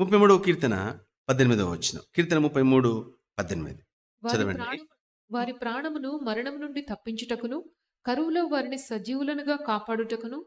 ముప్పై మూడవ కీర్తన పద్దెనిమిదవ వచ్చిన కీర్తన ముప్పై మూడు పద్దెనిమిది. వారి చదవండి. ప్రాణం వారి ప్రాణమును మరణం నుండి తప్పించుటకును కరువులో వారిని సజీవులనుగా కాపాడుటకును?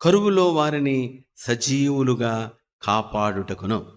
కరువులో వారిని సజీవులుగా కాపాడుటకును.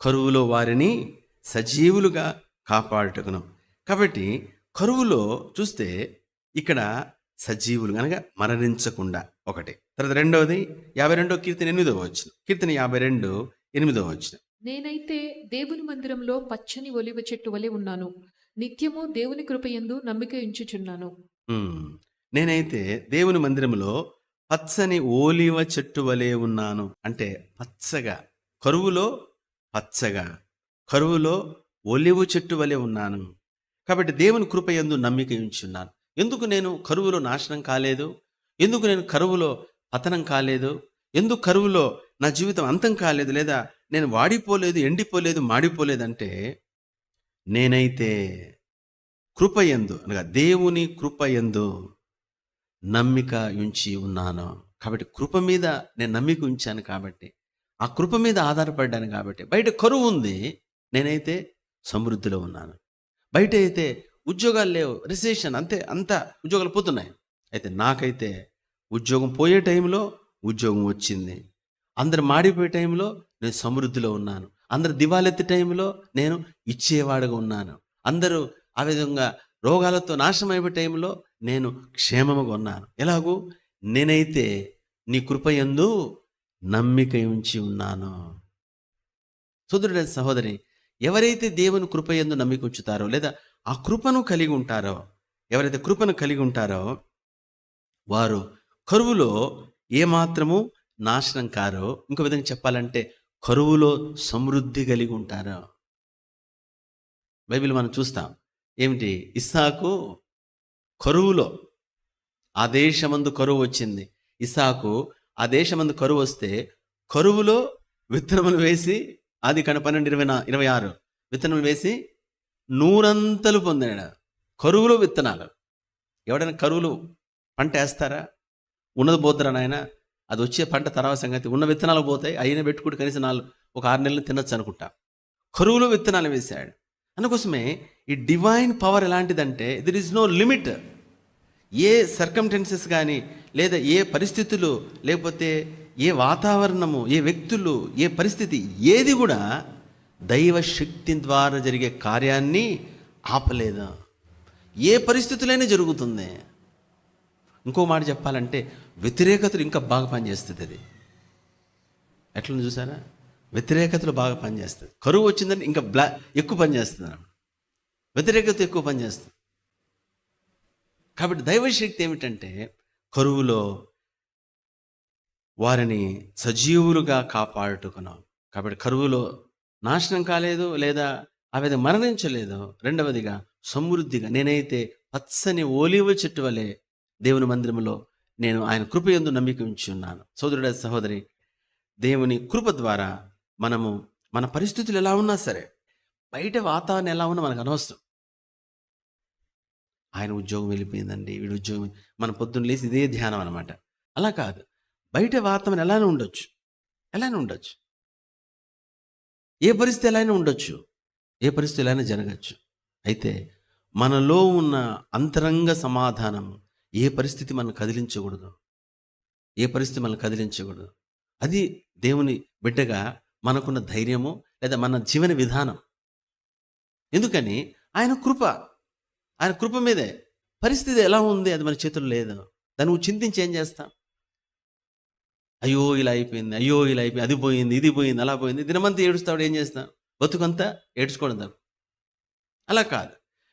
కరువులో వారిని సజీవులుగా కాపాడుటకును. కాబట్టి కరువులో చూస్తే ఇక్కడ సజీవులు అనగా మరణించకుండా ఒకటి. తర్వాత రెండవది యాభై రెండో కీర్తన ఎనిమిదవ వచ్చిన కీర్తన యాభై రెండు ఎనిమిదవ వచ్చిన నేనైతే దేవుని మందిరంలో పచ్చని ఒలివ చెట్టు వలె ఉన్నాను. నిత్యము దేవుని కృపయందు నమ్మిక ఉంచుచున్నాను. ఉమ్. నేనైతే దేవుని మందిరంలో పచ్చని ఓలివ చెట్టు వలె ఉన్నాను. అంటే పచ్చగా కరువులో పచ్చగా కరువులో ఒలివ చెట్టు వలె ఉన్నాను. కాబట్టి దేవుని కృపయందు నమ్మిక ఉంచున్నాను. ఎందుకు నేను కరువులో నాశనం కాలేదు? ఎందుకు నేను కరువులో పతనం కాలేదు? ఎందుకు కరువులో నా జీవితం అంతం కాలేదు లేదా నేను వాడిపోలేదు ఎండిపోలేదు మాడిపోలేదంటే నేనైతే కృపయందు అనగా దేవుని కృపయందు నమ్మిక ఉంచి ఉన్నాను. కాబట్టి కృప మీద నేను నమ్మిక ఉంచాను కాబట్టి ఆ కృప మీద ఆధారపడ్డాను కాబట్టి బయట కరువు ఉంది నేనైతే సమృద్ధిలో ఉన్నాను. బయట అయితే ఉద్యోగాలు లేవు రిసెషన్ అంతే అంతా ఉద్యోగాలు పోతున్నాయి. అయితే నాకైతే ఉద్యోగం పోయే టైంలో ఉద్యోగం వచ్చింది. అందరు మాడిపోయే టైంలో నేను సమృద్ధిలో ఉన్నాను. అందరు దివాలెత్తి టైంలో నేను ఇచ్చేవాడుగా ఉన్నాను. అందరూ ఆ విధంగా రోగాలతో నాశనం అయిపోయే టైంలో నేను క్షేమముగా ఉన్నాను. ఎలాగూ నేనైతే నీ కృపయందు నమ్మిక ఉంచి ఉన్నాను. సుదృఢ సహోదరి ఎవరైతే దేవుని కృపయందు నమ్మిక ఉంచుతారో లేదా ఆ కృపను కలిగి ఉంటారో ఎవరైతే కృపను కలిగి ఉంటారో వారు కరువులో ఏమాత్రము నాశనం కారో? ఇంకో విధంగా చెప్పాలంటే కరువులో సమృద్ధి కలిగి ఉంటారో. బైబిల్ మనం చూస్తాం. ఏమిటి? ఇస్సాకు కరువులో ఆ దేశమందు కరువు వచ్చింది. ఇస్సాకు ఆ దేశమందు కరువు వస్తే కరువులో విత్తనములు వేసి అది కణ పన్నెండు ఇరవై నా ఇరవై ఆరు విత్తనములు వేసి నూరంతలు పొందాడు కరువులో విత్తనాలు. ఎవడైనా కరువులు పంట వేస్తారా? ఉన్నది పోతారా నాయన అది వచ్చే పంట తర్వాత సంగతి. ఉన్న విత్తనాలు పోతాయి. అయినా పెట్టుకుంటే కనీసం నాలుగు ఒక ఆరు నెలలు తినొచ్చు అనుకుంటా. కరువులో విత్తనాలు వేశాడు. అందుకోసమే ఈ డివైన్ పవర్ ఎలాంటిదంటే దిర్ ఇస్ నో లిమిట్ ఏ సర్కమ్టెన్సెస్ కానీ లేదా ఏ పరిస్థితులు లేకపోతే ఏ వాతావరణము ఏ వ్యక్తులు ఏ పరిస్థితి ఏది కూడా దైవ శక్తి ద్వారా జరిగే కార్యాన్ని ఆపలేదు? ఏ పరిస్థితులైనా జరుగుతుంది. ఇంకో మాట చెప్పాలంటే వ్యతిరేకతలు ఇంకా బాగా పనిచేస్తుంది అది. ఎట్లా చూసారా? వ్యతిరేకతలు బాగా పనిచేస్తుంది. కరువు వచ్చిందని ఇంకా బ్లా ఎక్కువ పనిచేస్తుంది వ్యతిరేకత ఎక్కువ పనిచేస్తుంది. కాబట్టి దైవశక్తి ఏమిటంటే కరువులో వారిని సజీవులుగా కాపాడుకున్నాం. కాబట్టి కరువులో నాశనం కాలేదు లేదా అవి మరణించలేదు. రెండవదిగా సమృద్ధిగా నేనైతే పచ్చని ఓలివ చెట్టు వలె దేవుని మందిరంలో నేను ఆయన కృప ఎందు నమ్మిక ఉంచి ఉన్నాను. సోదరుడ సహోదరి దేవుని కృప ద్వారా మనము మన పరిస్థితులు ఎలా ఉన్నా సరే బయట వాతావరణం ఎలా ఉన్నా మనకు అనవసరం. ఆయన ఉద్యోగం వెళ్ళిపోయిందండి వీడి ఉద్యోగం మన పొద్దున్న లేసి ఇదే ధ్యానం అనమాట అలా కాదు. బయట వాతావరణం ఎలానే ఉండొచ్చు. ఎలానే ఉండొచ్చు. ఏ పరిస్థితి ఎలానే ఉండొచ్చు. ఏ పరిస్థితి ఎలానే జరగచ్చు. అయితే మనలో ఉన్న అంతరంగ సమాధానం ఏ పరిస్థితి మనం కదిలించకూడదు. ఏ పరిస్థితి మనం కదిలించకూడదు. అది దేవుని బిడ్డగా మనకున్న ధైర్యము లేదా మన జీవన విధానం. ఎందుకని? ఆయన కృప. ఆయన కృప మీదే. పరిస్థితి ఎలా ఉంది? అది మన చేతుల్లో లేదు. దాన్ని నువ్వు చింతించి ఏం చేస్తాం అయ్యో ఇలా అయిపోయింది. అయ్యో ఇలా అయిపోయింది. అది పోయింది ఇది పోయింది అలా పోయింది. దినమంతా ఏడుస్తాడు ఏం చేస్తాం బతుకంతా ఏడ్చుకోవడం అలా కాదు.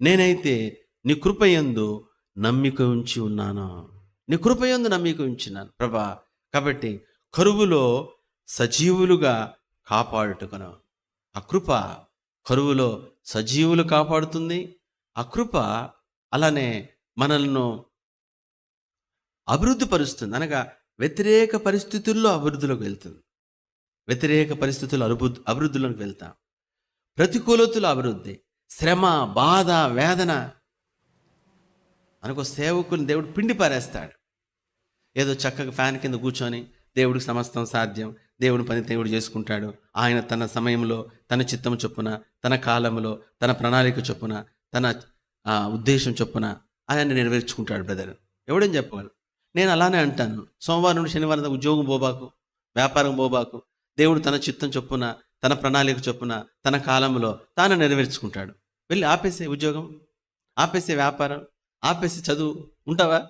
నేనైతే నీ కృపయందు నమ్మిక ఉంచి ఉన్నాను? నీ కృపయందు నమ్మిక ఉంచినాను ప్రభా కాబట్టి కరువులో సజీవులుగా కాపాడుటకును. ఆ కృప కరువులో సజీవులు కాపాడుతుంది. ఆ కృప అలానే మనల్ని అభివృద్ధి పరుస్తుంది అనగా వ్యతిరేక పరిస్థితుల్లో అభివృద్ధిలోకి వెళ్తుంది. వ్యతిరేక పరిస్థితులు అభివృద్ధి అభివృద్ధిలోకి వెళ్తాం. ప్రతికూలతలు అభివృద్ధి శ్రమ బాధ వేదన అనుకో సేవకుని దేవుడు పిండి పారేస్తాడు. ఏదో చక్కగా ఫ్యాన్ కింద కూర్చొని దేవుడికి సమస్తం సాధ్యం దేవుని పని దేవుడు చేసుకుంటాడు. ఆయన తన సమయంలో తన చిత్తం చొప్పున తన కాలంలో తన ప్రణాళిక చొప్పున తన ఆ, ఉద్దేశం చొప్పున ఆయన నెరవేర్చుకుంటాడు బ్రదర్. ఎవడేం చెప్పగలరు నేను అలానే అంటాను. సోమవారం నుండి శనివారం ఉద్యోగం పోబాకు వ్యాపారం పోబాకు. దేవుడు తన చిత్తం చొప్పున తన ప్రణాళిక చొప్పున తన కాలంలో తాను నెరవేర్చుకుంటాడు. వెళ్ళి ఆపేసే ఉద్యోగం ఆపేసే వ్యాపారం ఆపేసి చదువు ఉంటావా?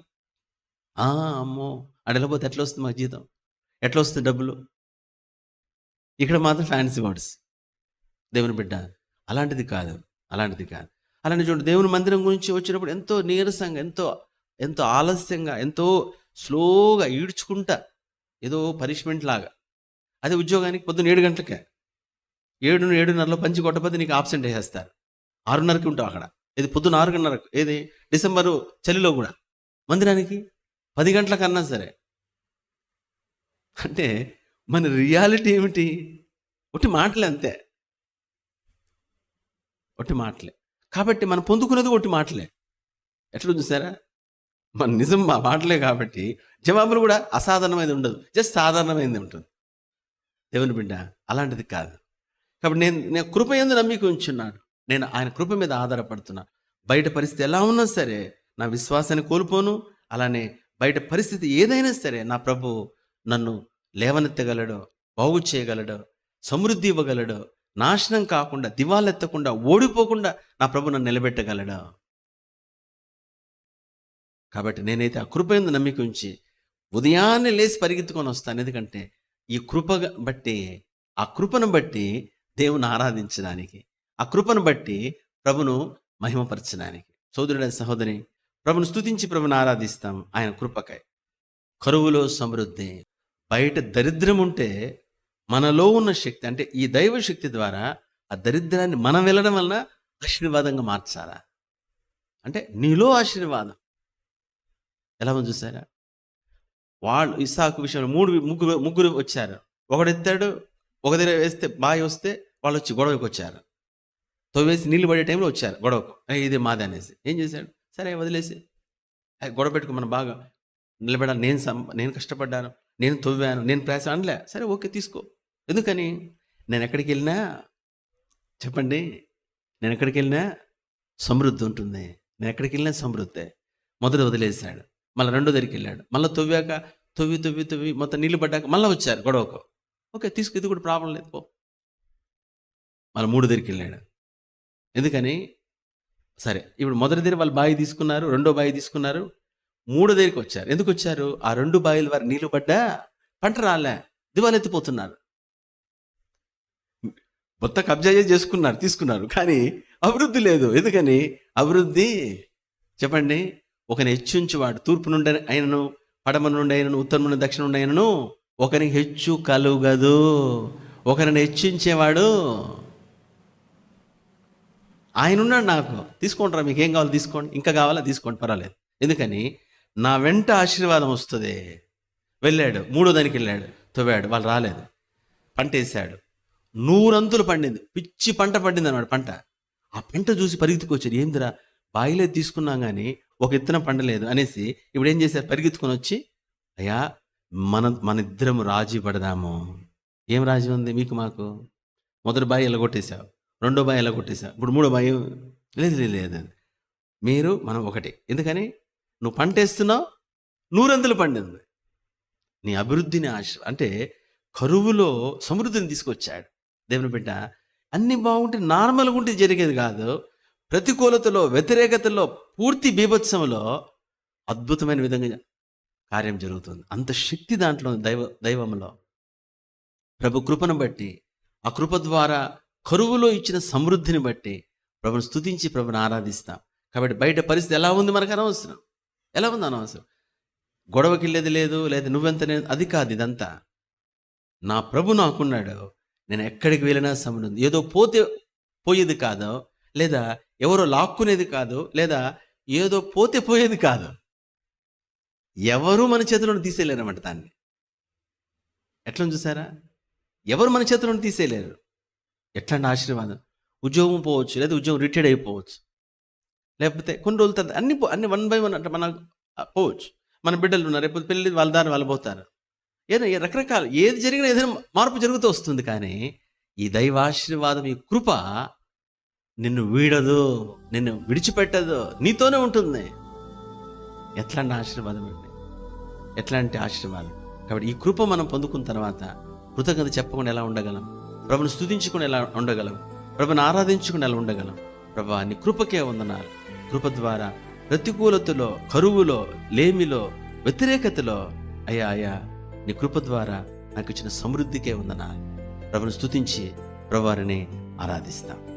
ఆ, అమ్మో! అడగపోతే ఎట్లా వస్తుంది మాకు జీతం? ఎట్లా వస్తుంది డబ్బులు? ఇక్కడ మాత్రం ఫ్యాన్సీ వర్డ్స్ దేవుని బిడ్డ అలాంటిది కాదు అలాంటిది కాదు. అలాంటి చూడండి దేవుని మందిరం గురించి వచ్చినప్పుడు ఎంతో నీరసంగా ఎంతో ఎంతో ఆలస్యంగా ఎంతో స్లోగా ఈడ్చుకుంటా ఏదో పనిష్మెంట్ లాగా. అదే ఉద్యోగానికి పొద్దున్న ఏడు గంటలకే. ఏడు ఏడున్నరలో పంచి కొట్టపోతే నీకు ఆబ్సెంట్ వేసేస్తారు ఆరున్నరకి ఉంటావు అక్కడ. ఇది పొద్దున ఆరున్నరకు ఏది డిసెంబరు చలిలో కూడా. మందిరానికి పది గంటల కన్నా సరే. అంటే మన రియాలిటీ ఏమిటి? ఒట్టి మాటలే అంతే. ఒట్టి మాటలే. కాబట్టి మనం పొందుకునేది ఒట్టి మాటలే. ఎట్లా చూసారా మన నిజం మా మాటలే కాబట్టి జవాబులు కూడా అసాధారణమైనది ఉండదు. జస్ట్ సాధారణమైనది ఉంటుంది. దేవుని బిడ్డ అలాంటిది కాదు. కాబట్టి నేను నేను కృప ఎందు నమ్మిక ఉంచున్నాను. నేను ఆయన కృప మీద ఆధారపడుతున్నా. బయట పరిస్థితి ఎలా ఉన్నా సరే నా విశ్వాసాన్ని కోల్పోను. అలానే బయట పరిస్థితి ఏదైనా సరే నా ప్రభు నన్ను లేవనెత్తగలడు బాగు చేయగలడు సమృద్ధి ఇవ్వగలడు నాశనం కాకుండా దివాలెత్తకుండా ఓడిపోకుండా నా ప్రభు నన్ను నిలబెట్టగలడు? కాబట్టి నేనైతే ఆ కృప ఎందు నమ్మిక ఉంచి ఉదయాన్నే లేచి పరిగెత్తుకొని వస్తాను. ఎందుకంటే ఈ కృప బట్టి ఆ కృపను బట్టి దేవుని ఆరాధించడానికి ఆ కృపను బట్టి ప్రభును మహిమపరచడానికి. సోదరుడైన సహోదరి ప్రభును స్తుతించి ప్రభుని ఆరాధిస్తాం ఆయన కృపకై. కరువులో సమృద్ధి బయట దరిద్రం ఉంటే మనలో ఉన్న శక్తి అంటే ఈ దైవ శక్తి ద్వారా ఆ దరిద్రాన్ని మనం వెళ్ళడం వలన ఆశీర్వాదంగా మార్చాలా? అంటే నీలో ఆశీర్వాదం. ఎలా ఉంది చూసారా? వాళ్ళు ఇసాకు విషయంలో మూడు ముగ్గురు ముగ్గురు వచ్చారు. ఒకడు ఎత్తాడు ఒక దగ్గర వేస్తే బాయ్ వస్తే వాళ్ళు వచ్చి గొడవకి వచ్చారు తవ్వేసి నీళ్ళు పడే టైంలో వచ్చారు గొడవకు. ఇది మాది అనేసి. ఏం చేశాడు? సరే వదిలేసి. గొడవ పెట్టుకో బాగా. నిలబడాలి. నేను సం నేను కష్టపడ్డాను. నేను తవ్వాను నేను ప్రయాసం అనలే. సరే ఓకే తీసుకో. ఎందుకని? నేను ఎక్కడికి వెళ్ళినా చెప్పండి. నేను ఎక్కడికి వెళ్ళినా సమృద్ధి ఉంటుంది. నేను ఎక్కడికి వెళ్ళినా సమృద్ధి. మొదట వదిలేశాడు. మళ్ళీ రెండో దగ్గరికి వెళ్ళాడు. మళ్ళీ తవ్వాక తవ్వి తవ్వి తవ్వి మొత్తం నీళ్ళు పడ్డాక మళ్ళీ వచ్చారు గొడవకు. ఓకే తీసుకు. ఇది కూడా ప్రాబ్లం లేదు. పో. మళ్ళీ మూడు దగ్గరికి వెళ్ళాడు. ఎందుకని? సరే ఇప్పుడు మొదటి దగ్గర వాళ్ళు బావి తీసుకున్నారు రెండో బావి తీసుకున్నారు మూడో దగ్గరికి వచ్చారు. ఎందుకు వచ్చారు? ఆ రెండు బావిల వారు నీళ్ళు పడ్డా పంట రాలే దివాలెత్తిపోతున్నారు. మొత్తం కబ్జా చేసుకున్నారు తీసుకున్నారు కానీ అభివృద్ధి లేదు. ఎందుకని? అభివృద్ధి చెప్పండి ఒకని హెచ్చుంచువాడు తూర్పు నుండి అయినను పడమ నుండి అయినను ఉత్తరం నుండి దక్షిణ నుండి అయినను ఒకరికి హెచ్చు కలుగదు. ఒకరిని హెచ్చించేవాడు ఆయన ఉన్నాడు నాకు. తీసుకుంటారా మీకు ఏం కావాలో తీసుకోండి. ఇంకా కావాలా తీసుకోండి పర్వాలేదు. ఎందుకని? నా వెంట ఆశీర్వాదం వస్తుంది. వెళ్ళాడు మూడో దానికి వెళ్ళాడు తవ్వాడు వాళ్ళు రాలేదు. పంట వేసాడు నూరంతులు పండింది. పిచ్చి పంట పండింది అన్నమాట పంట. ఆ పంట చూసి పరిగెత్తుకొచ్చారు ఏందిరా? బాయిలే తీసుకున్నాం కానీ ఒక ఇత్తనం పండలేదు అనేసి ఇప్పుడు ఏం చేశారు? పరిగెత్తుకొని వచ్చి అయ్యా మన మన ఇద్దరం రాజీ పడదాము. ఏం రాజీ ఉంది మీకు మాకు? మొదటి బాయి ఎల్లగొట్టేశావు రెండో బాయ్ ఎలా కొట్టేశావు ఇప్పుడు మూడో బాయ్ లేదు లేదు లేదు మీరు మనం ఒకటి. ఎందుకని? నువ్వు పంట వేస్తున్నావు నూరంతులు పండింది. నీ అభివృద్ధిని ఆశ అంటే కరువులో సమృద్ధిని తీసుకొచ్చాడు. దేవుని బిడ్డ అన్ని బాగుంటే నార్మల్గా ఉంటే జరిగేది కాదు. ప్రతికూలతలో వ్యతిరేకతలో పూర్తి బీభత్సంలో అద్భుతమైన విధంగా కార్యం జరుగుతుంది. అంత శక్తి దాంట్లో దైవ దైవంలో. ప్రభు కృపను బట్టి ఆ కృప ద్వారా కరువులో ఇచ్చిన సమృద్ధిని బట్టి ప్రభుని స్తుతించి ప్రభుని ఆరాధిస్తాం. కాబట్టి బయట పరిస్థితి ఎలా ఉంది మనకు అనవసరం. ఎలా ఉంది అనవసరం? గొడవకి వెళ్ళేది లేదు లేదా నువ్వెంత నేను- అది కాదు ఇదంతా. నా ప్రభు నాకున్నాడు. నేను ఎక్కడికి వెళ్ళినా సమృద్ధి. ఏదో పోతే పోయేది కాదు లేదా ఎవరో లాక్కునేది కాదు లేదా ఏదో పోతే పోయేది కాదు ఎవరు మన చేతిలో తీసేయలేరన్నమాట దాన్ని. ఎట్లా చూసారా? ఎవరు మన చేతిలో తీసేయలేరు. ఎట్లాంటి ఆశీర్వాదం? ఉద్యోగం పోవచ్చు లేదా ఉద్యోగం రిటైర్డ్ అయిపోవచ్చు. లేకపోతే కొన్ని రోజుల తర్వాత అన్ని పో- అన్ని వన్ బై వన్ అంటే మన పోవచ్చు. మన బిడ్డలు ఉన్నారు రేపు పెళ్ళి వాళ్ళ దారి వాళ్ళు పోతారు. ఏదైనా రకరకాల ఏది జరిగినా ఏదైనా మార్పు జరుగుతూ వస్తుంది కానీ ఈ దైవాశీర్వాదం ఈ కృప నిన్ను వీడదు నిన్ను విడిచిపెట్టదు నీతోనే ఉంటుంది. ఎట్లాంటి ఆశీర్వాదం అండి? ఎట్లాంటి ఆశీర్వాదం? కాబట్టి ఈ కృప మనం పొందుకున్న తర్వాత కృతజ్ఞత చెప్పకుండా ఎలా ఉండగలం? ప్రభుని స్థుతించుకుని ఎలా ఉండగలం ప్రభుని ఆరాధించుకుని ఎలా ఉండగలం ప్రభా నీ కృపకే వందనాలు. కృప ద్వారా ప్రతికూలతలో కరువులో లేమిలో వ్యతిరేకతలో అయ్యా అయ్యా నీ కృప ద్వారా నాకు ఇచ్చిన సమృద్ధికే వందనాలు. ప్రభుని స్థుతించి ప్రభువారిని ఆరాధిస్తాం.